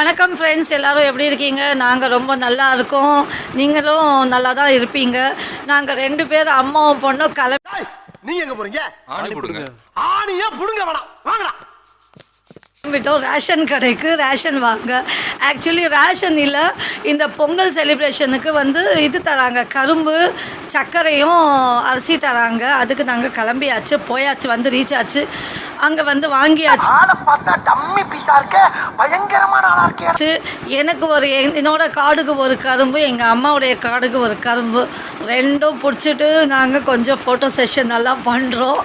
வணக்கம் ஃப்ரெண்ட்ஸ் எல்லாரும் எப்படி இருக்கீங்க? நாங்கள் ரொம்ப நல்லா இருக்கோம். நீங்களும் நல்லா தான் இருப்பீங்க. நாங்கள் ரெண்டு பேர் அம்மாவும் பொண்ணும் டேய், நீங்க எங்க போறீங்க? ஆணி போடுங்க. ஆணியே புடுங்க வேணாம். வாங்கடா. கிளம்பிட்டோம். ரேஷன் கடைக்கு ரேஷன் வாங்க. ஆக்சுவலி ரேஷன் இல்லை. இந்த பொங்கல் செலிப்ரேஷனுக்கு வந்து இது தராங்க. கரும்பு சர்க்கரையும் அரிசி தராங்க. அதுக்கு நாங்கள் கிளம்பியாச்சு. போயாச்சு வந்து ரீச் ஆச்சு. அங்கே வந்து வாங்கியாச்சு. ஆளை பார்த்தா டம்மி பீஸா இருக்க பயங்கரமான ஆளா இருக்கே. எனக்கு ஒரு என்- என்னோட காடுக்கு ஒரு கரும்பு எங்கள் அம்மாவுடைய காடுக்கு ஒரு கரும்பு. ரெண்டும் பிடிச்சிட்டு நாங்கள் கொஞ்சம் ஃபோட்டோ செஷன் எல்லாம் பண்ணுறோம்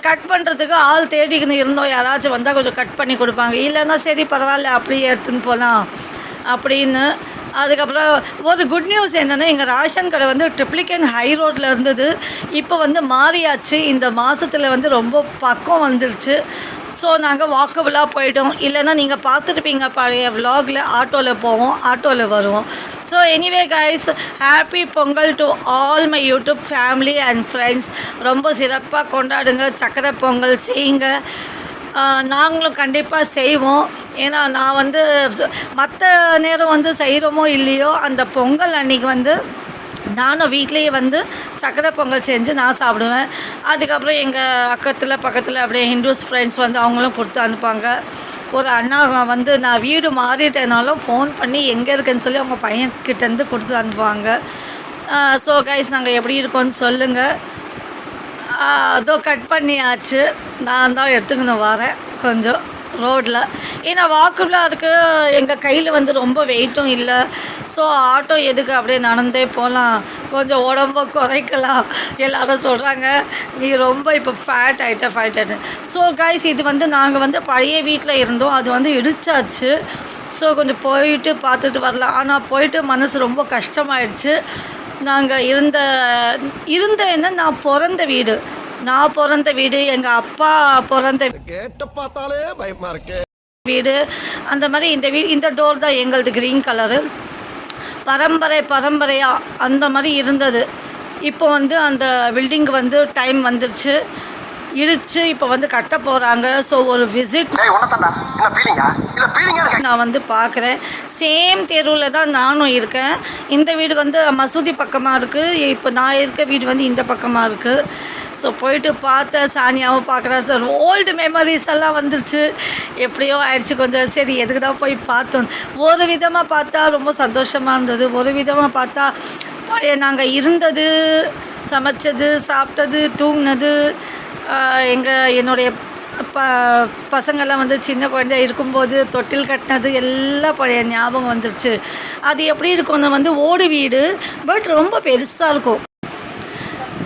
கட் பண்ணுறதுக்கு ஆள் தேடிக்கின்னு இருந்தோம். யாராச்சும் வந்தால் கொஞ்சம் கட் பண்ணி கொடுப்பாங்க. இல்லைன்னா சரி பரவாயில்ல அப்படியே எடுத்துன்னு போகலாம் அப்படின்னு அதுக்கப்புறம் ஒரு குட் நியூஸ் என்னென்னா எங்கள் ரேஷன் கடை வந்து ட்ரிப்ளிகன் ஹை ரோட்டில் இருந்தது. இப்போ வந்து மாறியாச்சு. இந்த மாதத்தில் வந்து ரொம்ப பக்கம் வந்துருச்சு. ஸோ நாங்கள் வாக்கபுளாக போயிட்டோம். இல்லைன்னா நீங்கள் பார்த்துருப்பீங்க பழைய விலாகில் ஆட்டோவில் போவோம் ஆட்டோவில் வருவோம். So anyway guys happy Pongal to all my YouTube family and friends ரொம்ப சிறப்பாக கொண்டாடுங்க சக்கரை பொங்கல் செய்யுங்க. நாங்களும் கண்டிப்பாக செய்வோம். ஏன்னா நான் வந்து மற்ற நேரம் வந்து செய்கிறோமோ இல்லையோ அந்த பொங்கல் அன்னைக்கு வந்து நானும் வீட்லேயே வந்து சக்கரை பொங்கல் செஞ்சு நான் சாப்பிடுவேன். அதுக்கப்புறம் எங்கள் அக்கத்தில் பக்கத்தில் அப்படியே ஹிந்துஸ் ஃப்ரெண்ட்ஸ் வந்து அவங்களும் கொடுத்து அனுப்பாங்க ஒரு அண்ணா வந்து நான் வீடு மாறிட்டேனாலும் ஃபோன் பண்ணி எங்கே இருக்குன்னு சொல்லி அவங்க பையன்கிட்டேருந்து கொடுத்து அனுப்புவாங்க. ஸோ கைஸ் நாங்கள் எப்படி இருக்கோன்னு சொல்லுங்கள் அதோ கட் பண்ணியாச்சு. நான் தான் எடுத்துக்கணும் வரேன் கொஞ்சம். ரோட்டில் ஏன்னா வாக்குலாம் இருக்குது எங்கள் கையில் வந்து ரொம்ப வெயிட்டும் இல்லை. ஸோ ஆட்டோ எதுக்கு அப்படியே நடந்தே போகலாம் கொஞ்சம் உடம்ப குறைக்கலாம். எல்லாரும் சொல்கிறாங்க நீ ரொம்ப இப்போ ஃபேட் ஆகிட்ட ஃபேட் ஆகிட்ட ஸோ கைஸ் இது வந்து நாங்கள் வந்து பழைய வீட்டில் இருந்தோம். அது வந்து இடிச்சாச்சு. ஸோ கொஞ்சம் போயிட்டு பார்த்துட்டு வரலாம். ஆனால் போயிட்டு மனசு ரொம்ப கஷ்டமாயிடுச்சு. நாங்கள் இருந்த இருந்த என்ன நான் பிறந்த வீடு. நான் பிறந்த வீடு எங்கள் அப்பா பிறந்த கேட்ட பார்த்தாலே பயமா இருக்கு. வீடு. அந்த மாதிரி இந்த வீ இந்த டோர் தான் எங்களது க்ரீன் கலரு பரம்பரை பரம்பரையாக அந்த மாதிரி இருந்தது. இப்போ வந்து அந்த பில்டிங் வந்து டைம் வந்துருச்சு. இடிச்சு இப்போ வந்து கட்ட போகிறாங்க ஸோ ஒரு விசிட் நான் வந்து பார்க்குறேன். சேம் தெருவில் தான் நானும் இருக்கேன். இந்த வீடு வந்து மசூதி பக்கமாக இருக்குது இப்போ நான் இருக்க வீடு வந்து இந்த பக்கமாக இருக்குது ஸோ போயிட்டு பார்த்தேன் சானியாவும் பார்க்குறேன். சார் ஓல்டு மெமரிஸ் எல்லாம் வந்துருச்சு. எப்படியோ ஆயிடுச்சு கொஞ்சம். சரி எதுக்கு தான் போய் பார்த்தோம். ஒரு விதமாக பார்த்தா ரொம்ப சந்தோஷமாக இருந்தது. ஒரு விதமாக பார்த்தா பழைய நாங்கள் இருந்தது சமைச்சது சாப்பிட்டது தூங்கினது எங்கள் என்னுடைய ப பசங்கள்லாம் வந்து சின்ன குழந்தையா இருக்கும்போது தொட்டில் கட்டினது எல்லாம் பழைய ஞாபகம் வந்துருச்சு. அது எப்படி இருக்கும்னா வந்து ஓடு வீடு பட் ரொம்ப பெருசாக இருக்கும்.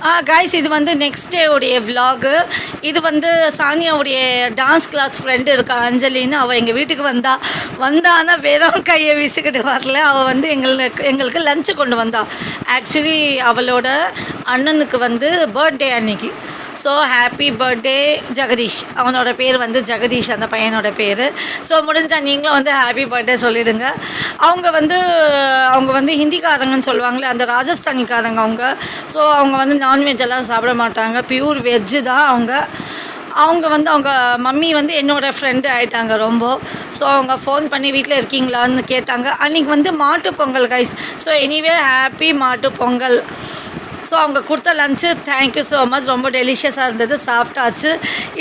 காய்ஸ் இது வந்து நெக்ஸ்ட் டே உடைய விலாகு இது வந்து சானியாவுடைய டான்ஸ் கிளாஸ் ஃப்ரெண்டு இருக்கா அஞ்சலின்னு அவள் எங்கள் வீட்டுக்கு வந்தா. வந்தான்னா வெறும் கையை வீசிக்கிட்டு வரல. அவள் வந்து எங்களுக்கு எங்களுக்கு லஞ்சு கொண்டு வந்தா. ஆக்சுவலி அவளோட அண்ணனுக்கு வந்து பர்த்டே அன்னைக்கு. ஸோ ஹாப்பி பர்த்டே ஜெகதீஷ் அவனோட பேர் வந்து ஜெகதீஷ் அந்த பையனோட பேர். ஸோ முடிஞ்சால் நீங்களும் வந்து ஹாப்பி பர்த்டே சொல்லிடுங்க. அவங்க வந்து அவங்க வந்து ஹிந்திக்காரங்கன்னு சொல்லுவாங்களே அந்த ராஜஸ்தானிக்காரங்க அவங்க. ஸோ அவங்க வந்து நான்வெஜ் எல்லாம் சாப்பிட மாட்டாங்க. பியூர் வெஜ்ஜு தான் அவங்க. அவங்க வந்து அவங்க மம்மி வந்து என்னோடய ஃப்ரெண்டு ஆயிட்டாங்க ரொம்ப. ஸோ அவங்க ஃபோன் பண்ணி வீட்டில் இருக்கீங்களான்னு கேட்டாங்க. அன்றைக்கி வந்து Mattu Pongal guys so anyway happy Mattu Pongal. So அவங்க கொடுத்த லஞ்சு தேங்க்யூ ஸோ மச் ரொம்ப டெலிஷியஸாக இருந்தது. சாப்பிட்டாச்சு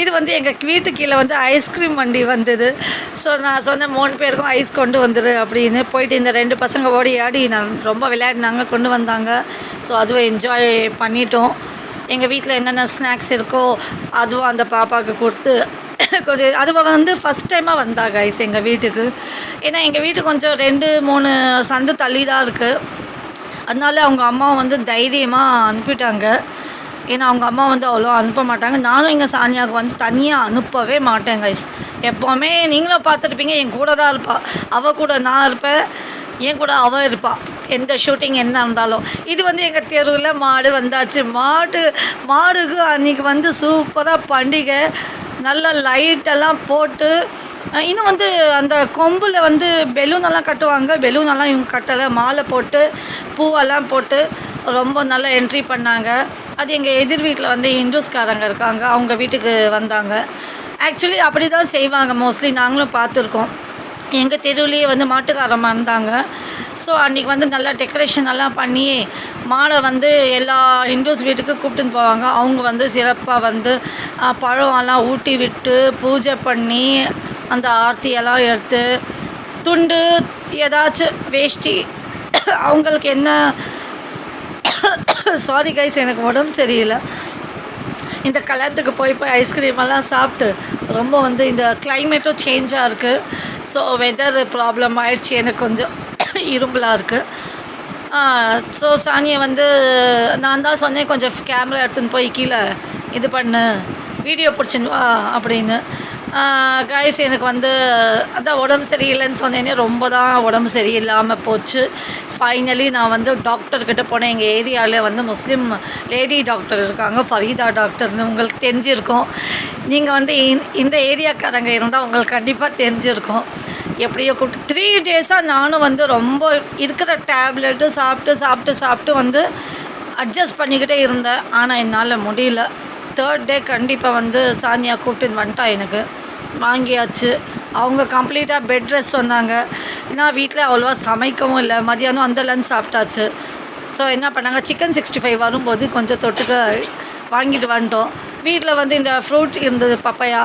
இது வந்து எங்கள் வீட்டு கீழே வந்து ஐஸ்கிரீம் வண்டி வந்தது. ஸோ நான் சொன்னேன் மூணு பேருக்கும் ஐஸ் கொண்டு வந்துடு அப்படின்னு. போயிட்டு இந்த ரெண்டு பசங்க ஓடி ஆடி நான் ரொம்ப விளையாடினாங்க கொண்டு வந்தாங்க. ஸோ அதுவும் என்ஜாய் பண்ணிட்டோம். எங்கள் வீட்டில் என்னென்ன ஸ்நாக்ஸ் இருக்கோ அதுவும் அந்த பாப்பாவுக்கு கொடுத்து கொஞ்சம் அது வந்து ஃபஸ்ட் டைமாக வந்தா கைஸ் எங்கள் வீட்டுக்கு. ஏன்னா எங்கள் வீட்டு கொஞ்சம் ரெண்டு மூணு சந்து தள்ளி தான் இருக்குது அதனால அவங்க அம்மா வந்து தைரியமாக அனுப்பிட்டாங்க. ஏன்னா அவங்க அம்மா வந்து அவ்வளோ அனுப்ப மாட்டாங்க. நானும் எங்கள் சானியாவுக்கு வந்து தனியாக அனுப்பவே மாட்டேன் கைஸ் எப்போவுமே நீங்களும் பார்த்துருப்பீங்க என் கூட தான் இருப்பாள் அவள் கூட நான் இருப்பேன் என் கூட அவள் இருப்பாள் எந்த ஷூட்டிங் என்ன இருந்தாலும். இது வந்து எங்கள் தெருவில் மாடு வந்தாச்சு. மாடு மாடுக்கு அன்றைக்கி வந்து சூப்பராக பண்டிகை. நல்லா லைட்டெல்லாம் போட்டு இன்னும் வந்து அந்த கொம்பில் வந்து பெலூன் எல்லாம் கட்டுவாங்க. பெலூன் எல்லாம் இவங்க கட்டலை. மாலை போட்டு பூவெல்லாம் போட்டு ரொம்ப நல்லா என்ட்ரி பண்ணாங்க. அது எங்கள் எதிர் வீட்டில் வந்து இந்துஸ்காரங்க இருக்காங்க. அவங்க வீட்டுக்கு வந்தாங்க. ஆக்சுவலி அப்படி தான் செய்வாங்க. மோஸ்ட்லி நாங்களும் பார்த்துருக்கோம். எங்கள் தெருவுலேயே வந்து மாட்டுக்காரமாக இருந்தாங்க. ஸோ அன்றைக்கி வந்து நல்லா டெக்கரேஷன் எல்லாம் பண்ணி மாடை வந்து எல்லா ஹிந்துஸ் வீட்டுக்கு கூப்பிட்டுன்னு போவாங்க. அவங்க வந்து சிறப்பாக வந்து பழம் எல்லாம் ஊட்டி விட்டு பூஜை பண்ணி அந்த ஆர்த்தியெல்லாம் எடுத்து துண்டு ஏதாச்சும் வேஷ்டி அவங்களுக்கு என்ன சாரி கைஸ் எனக்கு உடம்பு சரியில்லை. இந்த கல்யாணத்துக்கு போய் போய் ஐஸ்கிரீம் எல்லாம் சாப்பிட்டு ரொம்ப வந்து இந்த கிளைமேட்டும் சேஞ்சாக இருக்குது ஸோ வெதர் ப்ராப்ளம் ஆயிடுச்சு. எனக்கு கொஞ்சம் இரும்பலாக இருக்குது ஸோ சானியை வந்து நான் தான் சொன்னேன் கொஞ்சம் கேமரா எடுத்துன்னு போய் கீழே இது பண்ணு. வீடியோ பிடிச்சிருவா அப்படின்னு. கைஸ் எனக்கு வந்து அதான் உடம்பு சரியில்லைன்னு சொன்னேன்னே ரொம்ப தான் உடம்பு சரியில்லாமல் போச்சு. ஃபைனலி நான் வந்து டாக்டர்கிட்ட போனேன். எங்கள் ஏரியாவில் வந்து முஸ்லீம் லேடி டாக்டர் இருக்காங்க. ஃபரீதா டாக்டர்னு உங்களுக்கு தெரிஞ்சிருக்கும். நீங்கள் வந்து இந்த- இந்த ஏரியாக்காரங்க இருந்தால் உங்களுக்கு கண்டிப்பாக தெரிஞ்சிருக்கும். எப்படியோ கூப்பிட்டு த்ரீ டேஸாக நானும் வந்து ரொம்ப இருக்கிற டேப்லெட்டு சாப்பிட்டு சாப்பிட்டு சாப்பிட்டு வந்து அட்ஜஸ்ட் பண்ணிக்கிட்டே இருந்தேன். ஆனால் என்னால் முடியல. தேர்ட் டே கண்டிப்பாக வந்து சானியா கூப்பிட்டு வந்துட்டா எனக்கு. வாங்கியாச்சு. அவங்க கம்ப்ளீட்டாக பெட் ரெஸ்ட் சொன்னாங்க ஏன்னா வீட்டில் அவ்வளோவா சமைக்கவும் இல்லை. மதியானம் அந்த லஞ்ச் சாப்பிட்டாச்சு. ஸோ என்ன பண்ணாங்க? சிக்கன் சிக்ஸ்டி ஃபைவ் வரும்போது கொஞ்சம் தொட்டுக்க வாங்கிட்டு வந்துட்டோம். வீட்டில் வந்து இந்த ஃப்ரூட் இருந்தது பப்பையா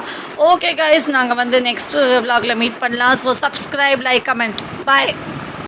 ஓகே கைஸ் நாங்கள் வந்து நெக்ஸ்ட் vlogல மீட் பண்ணலாம். So subscribe like comment bye